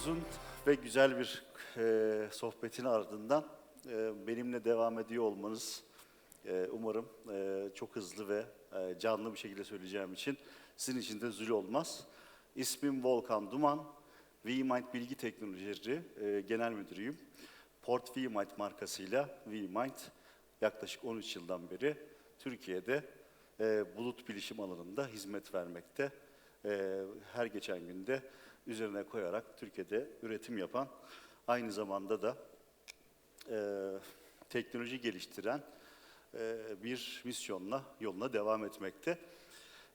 uzun ve güzel bir e, sohbetin ardından e, benimle devam ediyor olmanız e, umarım e, çok hızlı ve e, canlı bir şekilde söyleyeceğim için sizin için de zul olmaz. İsmim Volkan Duman, VMind Bilgi Teknolojileri e, Genel Müdürüyüm. Port VMind markasıyla VMind yaklaşık 13 yıldan beri Türkiye'de e, bulut bilişim alanında hizmet vermekte. E, her geçen günde üzerine koyarak Türkiye'de üretim yapan, aynı zamanda da e, teknoloji geliştiren e, bir misyonla yoluna devam etmekte.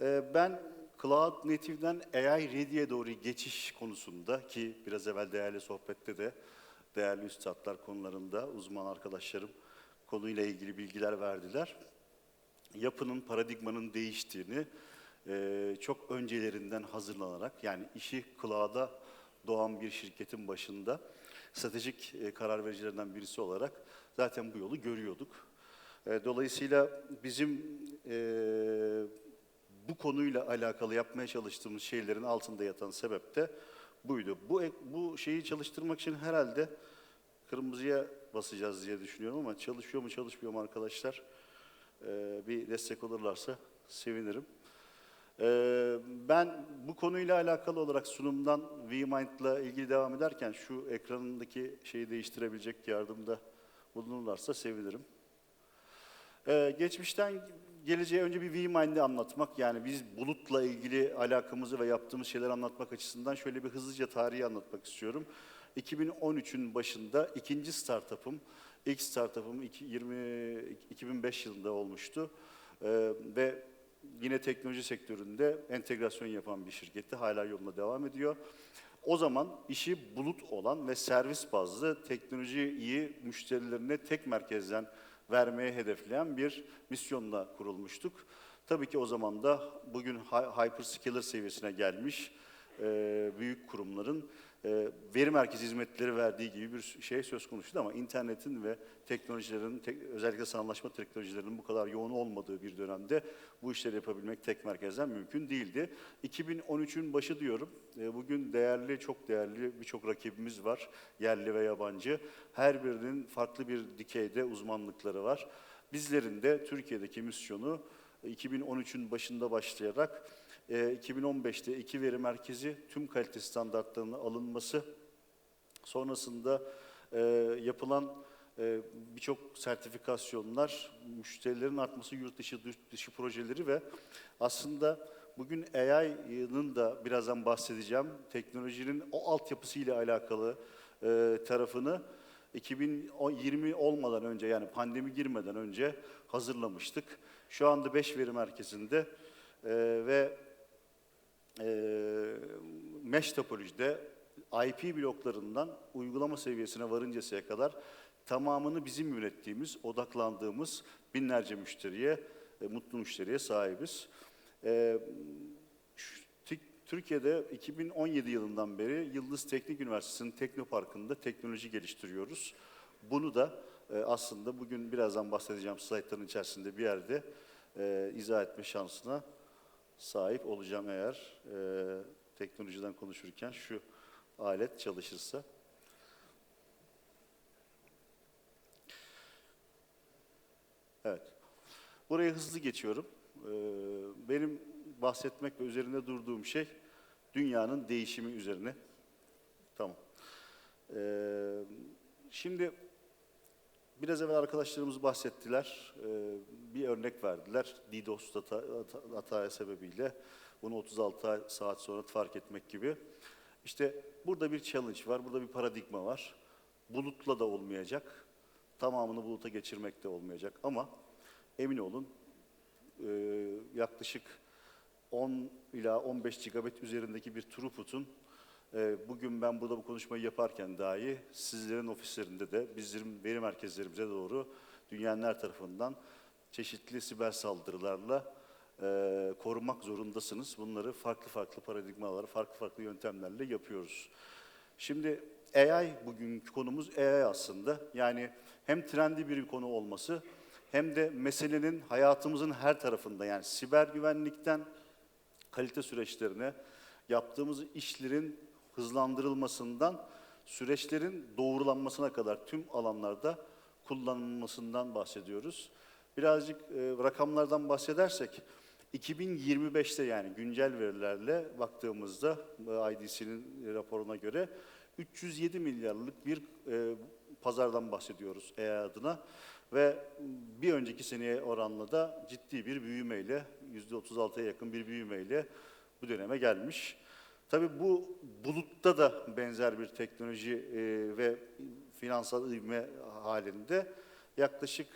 E, ben Cloud Native'den AI Ready'ye doğru geçiş konusunda ki biraz evvel değerli sohbette de değerli üstadlar konularında uzman arkadaşlarım konuyla ilgili bilgiler verdiler. Yapının, paradigmanın değiştiğini e, çok öncelerinden hazırlanarak yani işi cloud'a doğan bir şirketin başında stratejik e, karar vericilerinden birisi olarak zaten bu yolu görüyorduk. E, dolayısıyla bizim e, bu konuyla alakalı yapmaya çalıştığımız şeylerin altında yatan sebep de buydu. Bu, ek- bu şeyi çalıştırmak için herhalde kırmızıya basacağız diye düşünüyorum ama çalışıyor mu çalışmıyor mu arkadaşlar? Ee, bir destek olurlarsa sevinirim. Ee, ben bu konuyla alakalı olarak sunumdan VMind'la ilgili devam ederken şu ekranındaki şeyi değiştirebilecek yardımda bulunurlarsa sevinirim. Ee, geçmişten geleceğe önce bir VMind'i anlatmak, yani biz bulutla ilgili alakamızı ve yaptığımız şeyleri anlatmak açısından şöyle bir hızlıca tarihi anlatmak istiyorum. 2013'ün başında ikinci startup'ım, ilk startup'ım iki- 20, 2005 yılında olmuştu. Ee, ve yine teknoloji sektöründe entegrasyon yapan bir şirketti, hala yoluna devam ediyor. O zaman işi bulut olan ve servis bazlı teknolojiyi müşterilerine tek merkezden vermeye hedefleyen bir misyonla kurulmuştuk. Tabii ki o zaman da bugün hy- hyperscaler seviyesine gelmiş büyük kurumların e, veri merkezi hizmetleri verdiği gibi bir şey söz konusuydu ama internetin ve teknolojilerin, tek- özellikle sanallaşma teknolojilerinin bu kadar yoğun olmadığı bir dönemde bu işleri yapabilmek tek merkezden mümkün değildi. 2013'ün başı diyorum. E, Bugün değerli, çok değerli birçok rakibimiz var, yerli ve yabancı. Her birinin farklı bir dikeyde uzmanlıkları var. Bizlerin de Türkiye'deki misyonu 2013'ün başında başlayarak e, 2015'te iki veri merkezi tüm kalite standartlarının alınması, sonrasında e, yapılan e, birçok sertifikasyonlar, müşterilerin artması, yurt dışı, yurt dışı projeleri ve aslında bugün AI'nın da birazdan bahsedeceğim, teknolojinin o altyapısıyla alakalı e, tarafını 2020 olmadan önce yani pandemi girmeden önce hazırlamıştık. Şu anda 5 veri merkezinde e, ve e, mesh topolojide IP bloklarından uygulama seviyesine varıncasıya kadar tamamını bizim ürettiğimiz, odaklandığımız binlerce müşteriye, e, mutlu müşteriye sahibiz. E, Türkiye'de 2017 yılından beri Yıldız Teknik Üniversitesi'nin Teknoparkı'nda teknoloji geliştiriyoruz. Bunu da e, aslında bugün birazdan bahsedeceğim slaytların içerisinde bir yerde e, izah etme şansına sahip olacağım eğer e, teknolojiden konuşurken şu alet çalışırsa. Evet. Buraya hızlı geçiyorum. Ee, benim bahsetmek ve üzerinde durduğum şey dünyanın değişimi üzerine. Tamam. Ee, şimdi biraz evvel arkadaşlarımız bahsettiler. Ee, bir örnek verdiler. DDoS hata, sebebiyle bunu 36 saat sonra fark etmek gibi. İşte burada bir challenge var, burada bir paradigma var. Bulutla da olmayacak, tamamını buluta geçirmek de olmayacak ama emin olun e, yaklaşık 10 ila 15 gigabit üzerindeki bir throughput'un e, bugün ben burada bu konuşmayı yaparken dahi sizlerin ofislerinde de bizim veri merkezlerimize doğru dünyanın her tarafından çeşitli siber saldırılarla e, korumak zorundasınız. Bunları farklı farklı paradigmalar, farklı farklı yöntemlerle yapıyoruz. Şimdi AI bugünkü konumuz AI aslında. Yani hem trendi bir konu olması hem de meselenin hayatımızın her tarafında yani siber güvenlikten kalite süreçlerine yaptığımız işlerin hızlandırılmasından süreçlerin doğrulanmasına kadar tüm alanlarda kullanılmasından bahsediyoruz. Birazcık e, rakamlardan bahsedersek 2025'te yani güncel verilerle baktığımızda e, IDC'nin raporuna göre 307 milyarlık bir e, pazardan bahsediyoruz EA adına ve bir önceki seneye oranla da ciddi bir büyümeyle %36'ya yakın bir büyümeyle bu döneme gelmiş. Tabii bu bulutta da benzer bir teknoloji e, ve finansal ivme halinde yaklaşık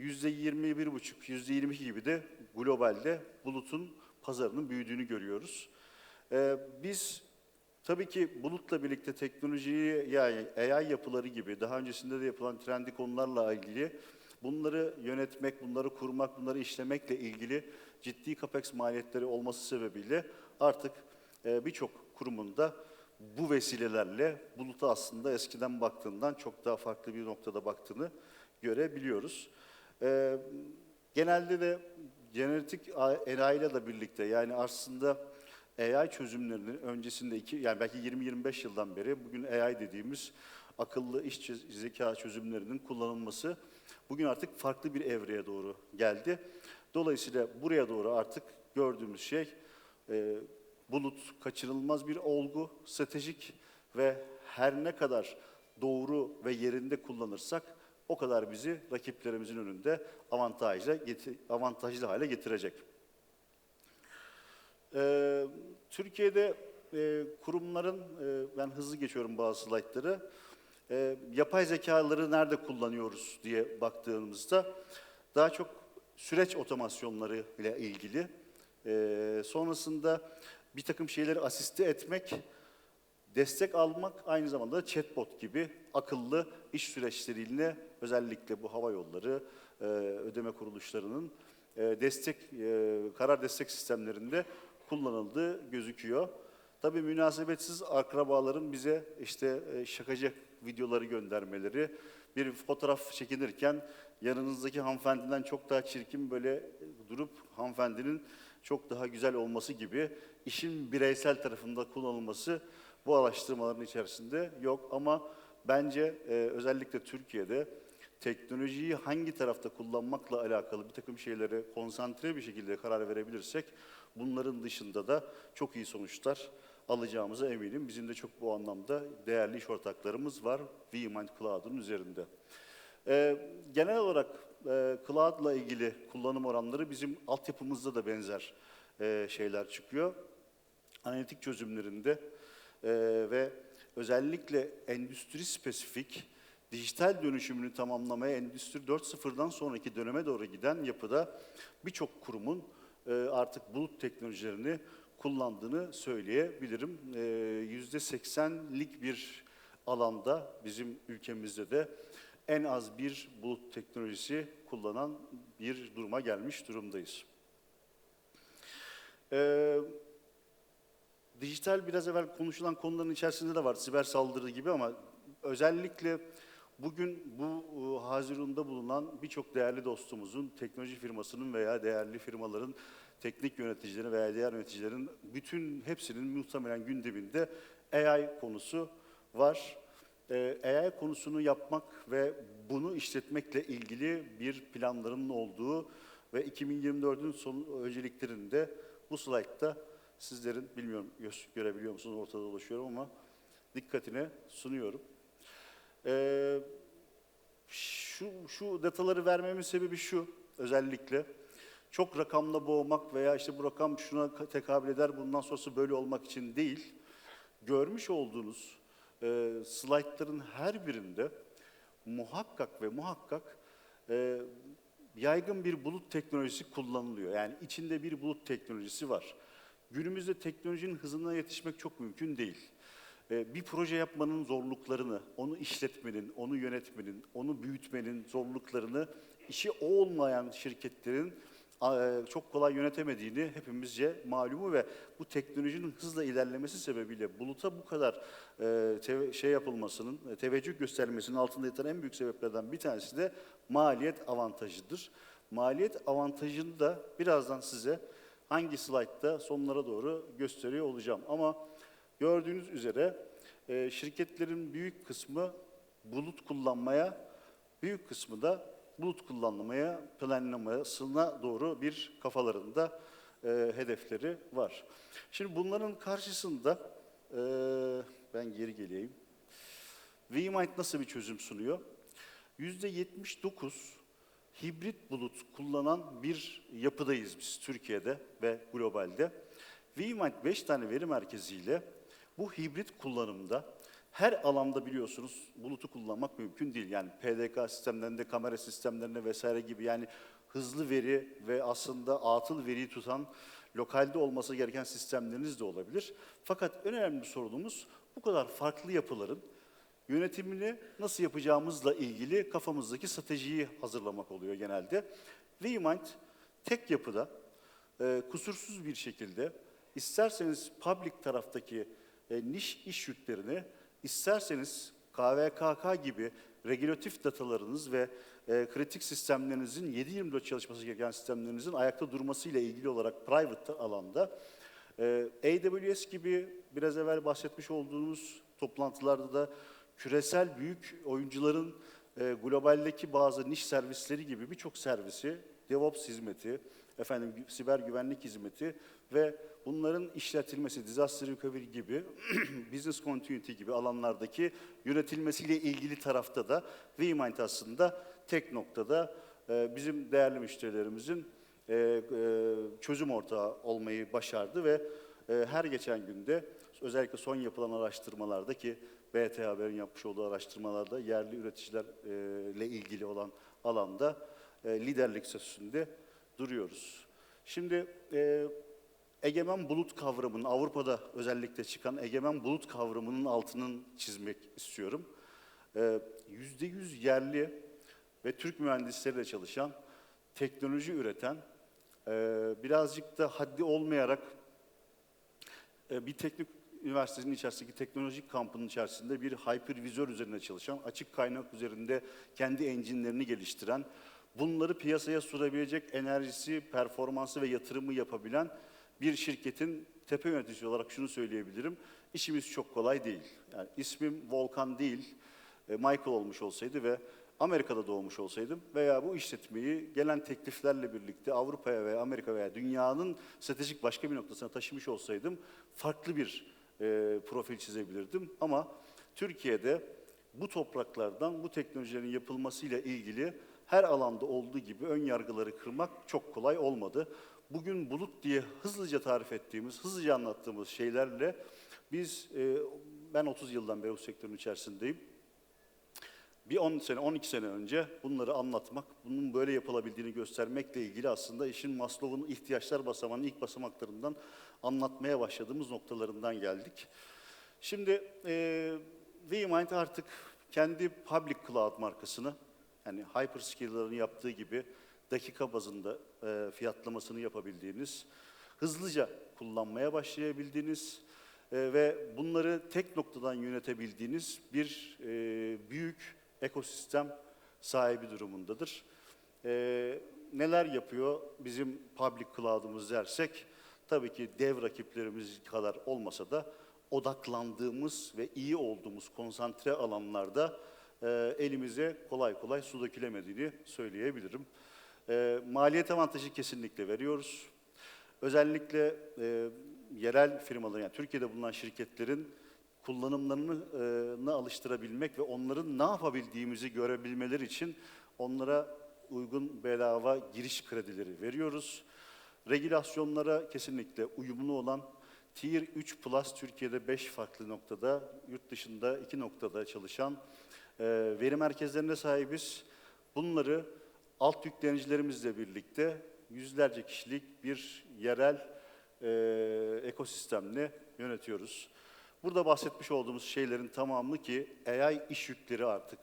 %21,5, %22 gibi de globalde bulutun pazarının büyüdüğünü görüyoruz. Ee, biz tabii ki bulutla birlikte teknolojiyi yani AI yapıları gibi daha öncesinde de yapılan trendi konularla ilgili bunları yönetmek, bunları kurmak, bunları işlemekle ilgili ciddi capex maliyetleri olması sebebiyle artık e, birçok kurumunda bu vesilelerle buluta aslında eskiden baktığından çok daha farklı bir noktada baktığını görebiliyoruz. Ee, genelde de genetik AI ile de birlikte yani aslında AI çözümlerinin öncesinde iki, yani belki 20-25 yıldan beri bugün AI dediğimiz akıllı iş zeka çözümlerinin kullanılması bugün artık farklı bir evreye doğru geldi. Dolayısıyla buraya doğru artık gördüğümüz şey e, bulut kaçınılmaz bir olgu, stratejik ve her ne kadar doğru ve yerinde kullanırsak o kadar bizi rakiplerimizin önünde avantajlı, geti- avantajlı hale getirecek. Ee, Türkiye'de e, kurumların, e, ben hızlı geçiyorum bazı slaytları, e, yapay zekaları nerede kullanıyoruz diye baktığımızda daha çok süreç otomasyonları ile ilgili, e, sonrasında bir takım şeyleri asiste etmek, destek almak aynı zamanda da chatbot gibi akıllı iş süreçleriyle özellikle bu hava yolları, e, ödeme kuruluşlarının e, destek e, karar destek sistemlerinde kullanıldığı gözüküyor. Tabii münasebetsiz akrabaların bize işte şakacı videoları göndermeleri, bir fotoğraf çekinirken yanınızdaki hanımefendiden çok daha çirkin böyle durup hanımefendinin çok daha güzel olması gibi işin bireysel tarafında kullanılması bu araştırmaların içerisinde yok ama bence e, özellikle Türkiye'de teknolojiyi hangi tarafta kullanmakla alakalı bir takım şeylere konsantre bir şekilde karar verebilirsek bunların dışında da çok iyi sonuçlar alacağımıza eminim. Bizim de çok bu anlamda değerli iş ortaklarımız var VMind Cloud'un üzerinde. Ee, genel olarak e, cloud'la ilgili kullanım oranları bizim altyapımızda da benzer e, şeyler çıkıyor. Analitik çözümlerinde e, ve özellikle endüstri spesifik dijital dönüşümünü tamamlamaya Endüstri 4.0'dan sonraki döneme doğru giden yapıda birçok kurumun e, artık bulut teknolojilerini kullandığını söyleyebilirim. E, Yüzde 80'lik bir alanda bizim ülkemizde de en az bir bulut teknolojisi kullanan bir duruma gelmiş durumdayız. Ee, dijital biraz evvel konuşulan konuların içerisinde de var siber saldırı gibi ama özellikle bugün bu e, Hazirun'da bulunan birçok değerli dostumuzun, teknoloji firmasının veya değerli firmaların teknik yöneticilerin veya diğer yöneticilerin bütün hepsinin muhtemelen gündeminde AI konusu var. Ee, AI konusunu yapmak ve bunu işletmekle ilgili bir planların olduğu ve 2024'ün son önceliklerinde bu slaytta sizlerin, bilmiyorum gö- görebiliyor musunuz ortada dolaşıyorum ama dikkatine sunuyorum. Ee, şu, şu dataları vermemin sebebi şu özellikle. Çok rakamla boğmak veya işte bu rakam şuna tekabül eder, bundan sonrası böyle olmak için değil. Görmüş olduğunuz e, slaytların her birinde muhakkak ve muhakkak e, yaygın bir bulut teknolojisi kullanılıyor. Yani içinde bir bulut teknolojisi var. Günümüzde teknolojinin hızına yetişmek çok mümkün değil. E, bir proje yapmanın zorluklarını, onu işletmenin, onu yönetmenin, onu büyütmenin zorluklarını işi olmayan şirketlerin çok kolay yönetemediğini hepimizce malumu ve bu teknolojinin hızla ilerlemesi sebebiyle buluta bu kadar e, şey yapılmasının, e, teveccüh gösterilmesinin altında yatan en büyük sebeplerden bir tanesi de maliyet avantajıdır. Maliyet avantajını da birazdan size hangi slaytta sonlara doğru gösteriyor olacağım. Ama Gördüğünüz üzere e, şirketlerin büyük kısmı bulut kullanmaya, büyük kısmı da bulut kullanmaya, planlamasına doğru bir kafalarında e, hedefleri var. Şimdi bunların karşısında e, ben geri geleyim. VMind nasıl bir çözüm sunuyor? %79 hibrit bulut kullanan bir yapıdayız biz Türkiye'de ve globalde. VMind 5 tane veri merkeziyle bu hibrit kullanımda her alanda biliyorsunuz bulutu kullanmak mümkün değil. Yani PDK sistemlerinde, kamera sistemlerinde vesaire gibi yani hızlı veri ve aslında atıl veriyi tutan lokalde olması gereken sistemleriniz de olabilir. Fakat önemli sorunumuz bu kadar farklı yapıların yönetimini nasıl yapacağımızla ilgili kafamızdaki stratejiyi hazırlamak oluyor genelde. VMind tek yapıda e, kusursuz bir şekilde isterseniz public taraftaki e, niş iş yüklerini, isterseniz KVKK gibi regülatif datalarınız ve e, kritik sistemlerinizin 7-24 çalışması gereken sistemlerinizin ayakta durmasıyla ilgili olarak private alanda e, AWS gibi biraz evvel bahsetmiş olduğumuz toplantılarda da küresel büyük oyuncuların e, globaldeki bazı niş servisleri gibi birçok servisi, DevOps hizmeti, efendim siber güvenlik hizmeti ve bunların işletilmesi, disaster recovery gibi, business continuity gibi alanlardaki yönetilmesiyle ilgili tarafta da VMind aslında tek noktada e, bizim değerli müşterilerimizin e, e, çözüm ortağı olmayı başardı ve e, her geçen günde özellikle son yapılan araştırmalarda ki BT Haber'in yapmış olduğu araştırmalarda yerli üreticilerle ilgili olan alanda liderlik statüsünde duruyoruz. Şimdi e, egemen bulut kavramının Avrupa'da özellikle çıkan egemen bulut kavramının altının çizmek istiyorum. E, Yüzde yüz yerli ve Türk mühendisleriyle çalışan, teknoloji üreten, e, birazcık da haddi olmayarak e, bir teknik üniversitenin içerisindeki teknolojik kampının içerisinde bir hypervizör üzerine çalışan, açık kaynak üzerinde kendi engine'lerini geliştiren, bunları piyasaya surabilecek enerjisi, performansı ve yatırımı yapabilen bir şirketin tepe yöneticisi olarak şunu söyleyebilirim. İşimiz çok kolay değil. Yani ismim Volkan değil, e, Michael olmuş olsaydı ve Amerika'da doğmuş olsaydım veya bu işletmeyi gelen tekliflerle birlikte Avrupa'ya veya Amerika veya dünyanın stratejik başka bir noktasına taşımış olsaydım farklı bir e, profil çizebilirdim. Ama Türkiye'de bu topraklardan bu teknolojilerin yapılmasıyla ilgili her alanda olduğu gibi ön yargıları kırmak çok kolay olmadı. Bugün bulut diye hızlıca tarif ettiğimiz, hızlıca anlattığımız şeylerle biz, e, ben 30 yıldan beri bu sektörün içerisindeyim. Bir 10 sene, 12 sene önce bunları anlatmak, bunun böyle yapılabildiğini göstermekle ilgili aslında işin Maslow'un ihtiyaçlar basamağının ilk basamaklarından anlatmaya başladığımız noktalarından geldik. Şimdi e, VMind artık kendi public cloud markasını, yani hyperscaler'ların yaptığı gibi dakika bazında e, fiyatlamasını yapabildiğiniz, hızlıca kullanmaya başlayabildiğiniz e, ve bunları tek noktadan yönetebildiğiniz bir e, büyük ekosistem sahibi durumundadır. E, neler yapıyor bizim public cloud'umuz dersek, tabii ki dev rakiplerimiz kadar olmasa da odaklandığımız ve iyi olduğumuz konsantre alanlarda e, elimize kolay kolay su dökülemediğini söyleyebilirim. E, maliyet avantajı kesinlikle veriyoruz. Özellikle e, yerel firmaların, yani Türkiye'de bulunan şirketlerin kullanımlarını alıştırabilmek ve onların ne yapabildiğimizi görebilmeleri için onlara uygun bedava giriş kredileri veriyoruz. Regülasyonlara kesinlikle uyumlu olan Tier 3 Plus Türkiye'de 5 farklı noktada, yurt dışında 2 noktada çalışan e, veri merkezlerine sahibiz. Bunları alt yüklenicilerimizle birlikte yüzlerce kişilik bir yerel e, ekosistemle yönetiyoruz. Burada bahsetmiş olduğumuz şeylerin tamamı ki AI iş yükleri artık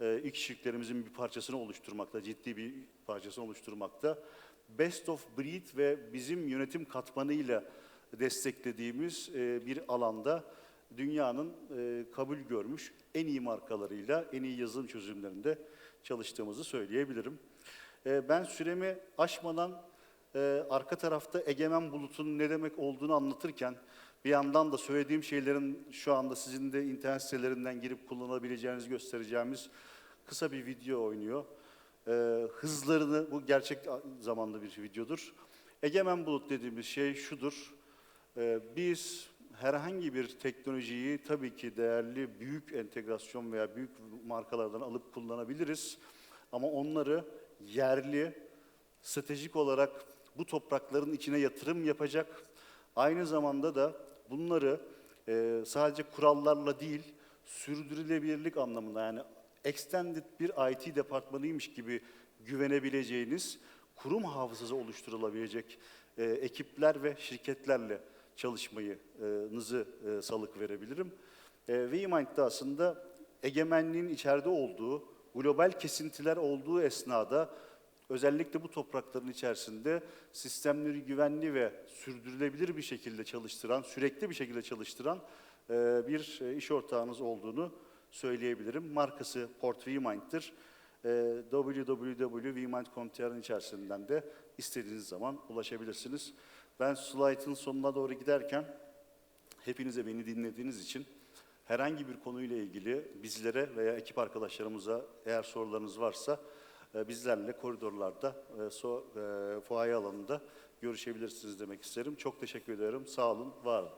e, iş yüklerimizin bir parçasını oluşturmakta, ciddi bir parçasını oluşturmakta. Best of breed ve bizim yönetim katmanıyla desteklediğimiz e, bir alanda dünyanın e, kabul görmüş en iyi markalarıyla en iyi yazılım çözümlerinde çalıştığımızı söyleyebilirim. E, ben süremi aşmadan e, arka tarafta egemen bulutun ne demek olduğunu anlatırken Bir yandan da söylediğim şeylerin şu anda sizin de internet sitelerinden girip kullanabileceğinizi göstereceğimiz kısa bir video oynuyor. Ee, hızlarını, bu gerçek zamanlı bir videodur. Egemen bulut dediğimiz şey şudur. Ee, biz herhangi bir teknolojiyi tabii ki değerli büyük entegrasyon veya büyük markalardan alıp kullanabiliriz. Ama onları yerli, stratejik olarak bu toprakların içine yatırım yapacak, aynı zamanda da bunları e, sadece kurallarla değil, sürdürülebilirlik anlamında yani extended bir IT departmanıymış gibi güvenebileceğiniz kurum hafızası oluşturulabilecek e, ekipler ve şirketlerle çalışmayınızı e, salık verebilirim. E, VMind'de aslında egemenliğin içeride olduğu, global kesintiler olduğu esnada özellikle bu toprakların içerisinde sistemleri güvenli ve sürdürülebilir bir şekilde çalıştıran, sürekli bir şekilde çalıştıran e, bir e, iş ortağınız olduğunu söyleyebilirim. Markası Port VMind'dir. E, www.vmind.com.tr'ın içerisinden de istediğiniz zaman ulaşabilirsiniz. Ben slaytın sonuna doğru giderken hepinize beni dinlediğiniz için herhangi bir konuyla ilgili bizlere veya ekip arkadaşlarımıza eğer sorularınız varsa e, bizlerle koridorlarda, e, e, fuaye alanında görüşebilirsiniz demek isterim. Çok teşekkür ederim. Sağ olun, var olun.